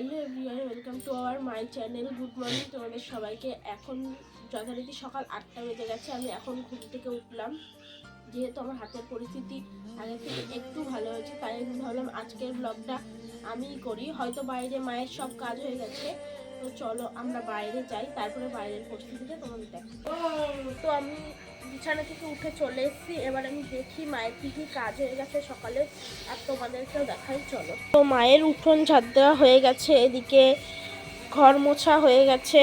Hello everyone, welcome to our my channel. Good morning তোমাদের সবাইকে। এখন যথারীতি সকাল আটটা বেজে গেছে, আমি এখন ঘুম থেকে উঠলাম। যেহেতু আমার হাতের পরিস্থিতি আগে থেকে একটু ভালো হয়েছে, তাই আমি ভাবলাম আজকের ব্লগটা আমিই করি। হয়তো বাইরে মায়ের সব কাজ হয়ে গেছে তো চলো আমরা বাইরে যাই, তারপরে বাইরের পরিস্থিতিটা তোমাদের দেখো তো আমি বিছানা থেকে উঠে চলে এসেছি, এবার আমি দেখি মায়ের কী কী কাজ হয়ে গেছে সকালে, আর তোমাদেরকেও দেখাই, চলো। তো মায়ের উঠোন ঝাড় দেওয়া হয়ে গেছে, এদিকে ঘর মোছা হয়ে গেছে,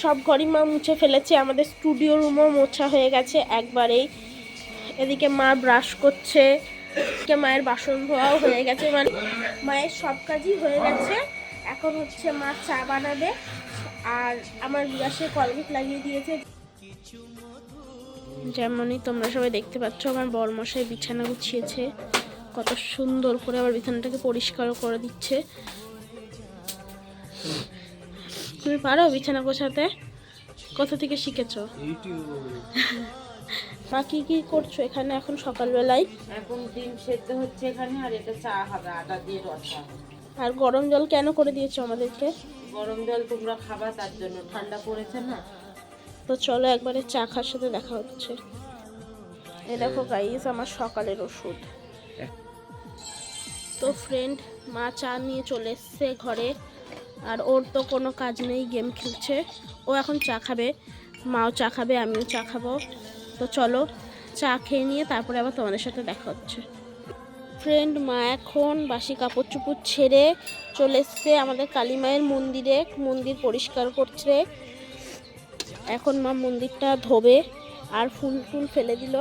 সব ঘরই মা মুছে ফেলেছে, আমাদের স্টুডিও রুমও মোছা হয়ে গেছে একবারেই। এদিকে মা ব্রাশ করছে মায়ের বাসন ধোয়াও হয়ে গেছে মানে মায়ের সব কাজই হয়ে গেছে। এখন হচ্ছে মা চা বানাবে আর আমার বিরাসে কলগেট লাগিয়ে দিয়েছে। যেমনই তোমরা সবাই দেখতে পাচ্ছ আমার বরমশাই বিছানা গুছিয়েছে। কত সুন্দর করে আবার বিছানাটাকে পরিষ্কার করে দিচ্ছে। তুমি পারো বিছানা গোছাতে? কোথা থেকে শিখেছো? মা কি কি করছ এখানে এখন সকালবেলায়? এখন ডিম সেদ্ধ হচ্ছে এখানে আর এটা চা হবে আটা দিয়ে রসা হবে। আর গরম জল কেন করে দিয়েছ আমাদেরকে? গরম জল তোমরা খাবা তার জন্য। ঠান্ডা পড়েছে না? তো চলো একবারে চা খাওয়ার সাথে দেখা হচ্ছে। এই দেখো গাইস আমার সকালের ওষুধ। তো ফ্রেন্ড মা চা নিয়ে চলে এসছে ঘরে। আর ওর তো কোনো কাজ নেই গেম খেলছে। ও এখন চা খাবে। মাও চা খাবে আমিও চা খাব। তো চলো চা খেয়ে নিয়ে তারপরে আবার তোমাদের সাথে দেখা হচ্ছে। ফ্রেন্ড মা এখন বাসি কাপড় চুপড় ছেড়ে চলে এসছে আমাদের কালী মায়ের মন্দিরে। মন্দির পরিষ্কার করছে। এখন মা মন্দিরটা ধোবে আর ফুল ফুল ফেলে দিল।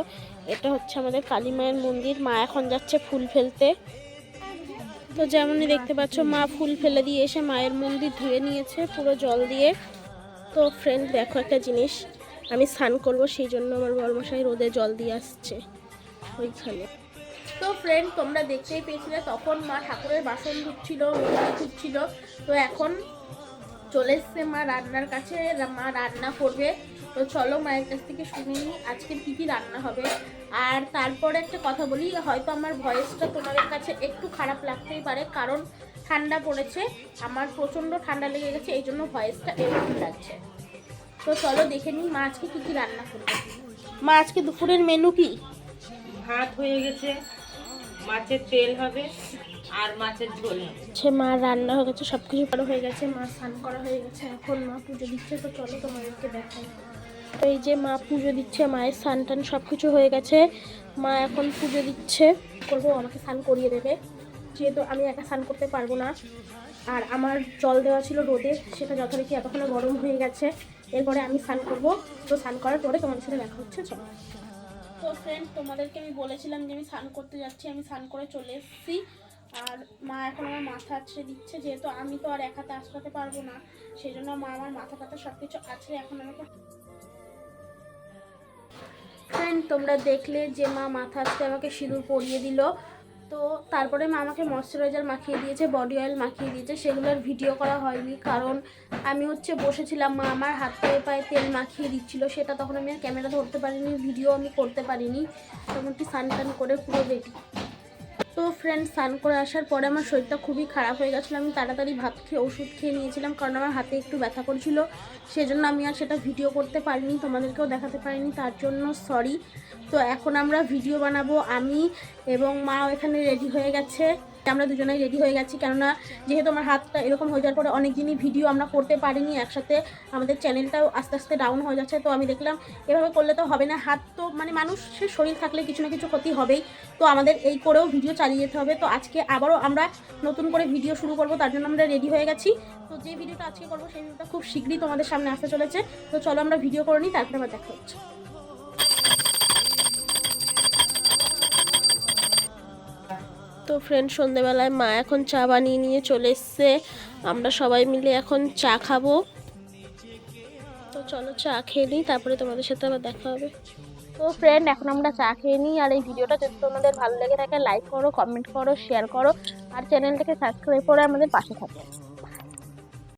এটা হচ্ছে আমাদের কালী মায়ের মন্দির। মা এখন যাচ্ছে ফুল ফেলতে। তো যেমনই দেখতে পাচ্ছ, মা ফুল ফেলে দিয়ে এসে মায়ের মন্দির ধুয়ে নিয়েছে পুরো জল দিয়ে। তো ফ্রেন্ড দেখো একটা জিনিস। আমি স্নান করব, সেই জন্য আমার বর্মশাই রোদে জল দিয়ে আসছে। ওইখানে। তো ফ্রেন্ড তোমরা দেখতেই পেয়েছিলে তখন মা ঠাকুরের বাসন ধুচ্ছিল ধুচ্ছিল। তো এখন চলে এসছে মা রান্নার কাছে মা রান্না করবে। তো চলো মায়ের কাছ থেকে শুনে নিই আজকে কী কী রান্না হবে। আর তারপরে একটা কথা বলি হয়তো আমার ভয়েসটা তোমাদের কাছে একটু খারাপ লাগতেই পারে কারণ ঠান্ডা পড়েছে আমার প্রচণ্ড ঠান্ডা লেগে গেছে এই জন্য ভয়েসটা এরকম লাগছে। তো চলো দেখে নিই মা আজকে কী কী রান্না করবে। মা আজকে দুপুরের মেনু কি? ভাত হয়ে গেছে মাছের তেল হবে আর মাছের ঝোল হচ্ছে মা রান্না হয়ে গেছে সব কিছু করা হয়ে গেছে, মা স্নান করা হয়ে গেছে। এখন মা পুজো দিচ্ছে, তো চলো তোমাদেরকে দেখাই। তো এই যে মা পুজো দিচ্ছে, মায়ের স্নান টান সব কিছু হয়ে গেছে। মা এখন পুজো দিচ্ছে। করব? আমাকে স্নান করিয়ে দেবে। যেহেতু আমি একা স্নান করতে পারব না। আর আমার জল দেওয়া ছিল রোদে, সেটা যথারীতি এতক্ষণে গরম হয়ে গেছে। এরপরে আমি স্নান করব। তো স্নান করার পরে তোমাদের সাথে দেখা হচ্ছে, চলো। তো ফ্রেন্ড তোমাদেরকে আমি বলেছিলাম যে আমি স্নান করতে যাচ্ছি, আমি স্নান করে চলে এসেছি। আর মা এখন আমার মাথা আছড়ে দিচ্ছে, যেহেতু আমি তো আর এক হাতে আঁচড়াতে পারব না সেই জন্য মা আমার মাথা টাথা সব কিছু আছড়ে এখন আমাকে ফ্রেন্ড তোমরা দেখলে যে মা মাথা আছড়ে আমাকে সিঁদুর পরিয়ে দিল। তো তারপরে মা আমাকে ময়শ্চারাইজার মাখিয়ে দিয়েছে বডি অয়েল মাখিয়ে দিয়েছে, সেগুলোর ভিডিও করা হয়নি কারণ আমি হচ্ছে বসেছিলাম, মা আমার হাত পায়ে পায়ে তেল মাখিয়ে দিচ্ছিল, সেটা তখন আমি আর ক্যামেরা ধরতে পারিনি ভিডিও আমি করতে পারিনি। মোটামুটি স্নান টান করে পুরো রেডি তো ফ্রেন্ড স্নান করে আসার পরে আমার শরীরটা খুবই খারাপ হয়ে গেছিল। আমি তাড়াতাড়ি ভাত খেয়ে, ওষুধ খেয়ে নিয়েছিলাম কারণ আমার হাতে একটু ব্যথা করছিল। সেজন্য আমি আর সেটা ভিডিও করতে পারিনি, তোমাদেরকেও দেখাতে পারিনি, তার জন্য সরি তো এখন আমরা ভিডিও বানাবো, আমি এবং মাও এখানে রেডি হয়ে গেছে। আমরা দুজনেই রেডি হয়ে গেছি। কেননা যেহেতু আমার হাতটা এরকম হয়ে যাওয়ার পরে অনেক দিনই ভিডিও আমরা করতে পারিনি, একসাথে আমাদের চ্যানেলটাও আস্তে আস্তে ডাউন হয়ে যাচ্ছে। তো আমি দেখলাম, এভাবে করলে তো হবে না। হাত তো মানে মানুষের শরীর থাকলে কিছু না কিছু ক্ষতি হবেই। তো আমাদের এই করেও ভিডিও চালিয়ে যেতে হবে। তো আজকে আবারও আমরা নতুন করে ভিডিও শুরু করব, তার জন্য আমরা রেডি হয়ে গেছি। তো যে ভিডিওটা আজকে করব, সেই ভিডিওটা খুব শীঘ্রই তোমাদের সামনে আসতে চলেছে। তো চলো আমরা ভিডিও করে নিই, তারপরে আবার দেখা হচ্ছে। তো ফ্রেন্ড সন্ধ্যেবেলায় মা এখন চা বানিয়ে নিয়ে চলে এসছে। আমরা সবাই মিলে এখন চা খাব। তো চলো চা খেয়ে নিই, তারপরে তোমাদের সাথে আবার দেখা হবে। তো ফ্রেন্ড এখন আমরা চা খেয়ে নিই, আর এই ভিডিওটা যদি তোমাদের ভালো লেগে থাকে লাইক করো কমেন্ট করো শেয়ার করো, আর চ্যানেলটাকে সাবস্ক্রাইব করে আমাদের পাশে থাকো।